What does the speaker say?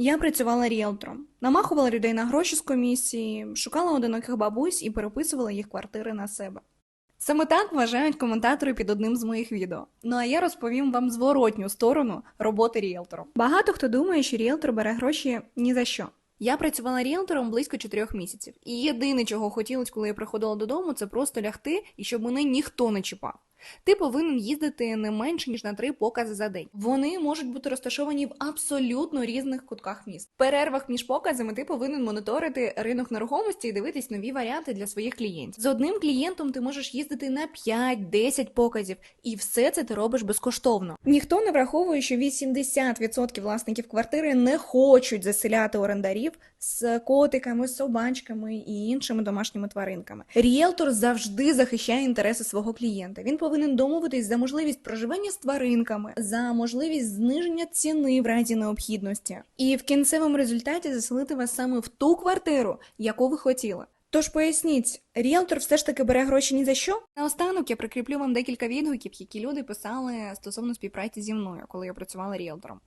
Я працювала ріелтором, намахувала людей на гроші з комісії, шукала одиноких бабусь і переписувала їх квартири на себе. Саме так вважають коментатори під одним з моїх відео. Ну а я розповім вам зворотню сторону роботи ріелтором. Багато хто думає, що ріелтор бере гроші ні за що. Я працювала ріелтором близько чотирьох місяців, і єдине, чого хотілося, коли я приходила додому, це просто лягти і щоб мене ніхто не чіпав. Ти повинен їздити не менше ніж на три покази за день. Вони можуть бути розташовані в абсолютно різних кутках міст. В перервах між показами ти повинен моніторити ринок нерухомості і дивитись нові варіанти для своїх клієнтів. З одним клієнтом ти можеш їздити на 5-10 показів, і все це ти робиш безкоштовно. Ніхто не враховує, що 80% власників квартири не хочуть заселяти орендарів з котиками, собачками і іншими домашніми тваринками. Ріелтор завжди захищає інтереси свого клієнта. Він повинен домовитись за можливість проживання з тваринками, за можливість зниження ціни в разі необхідності, і в кінцевому результаті заселити вас саме в ту квартиру, яку ви хотіли. Тож поясніть, ріелтор все ж таки бере гроші ні за що? Наостанок я прикріплю вам декілька відгуків, які люди писали стосовно співпраці зі мною, коли я працювала ріелтором.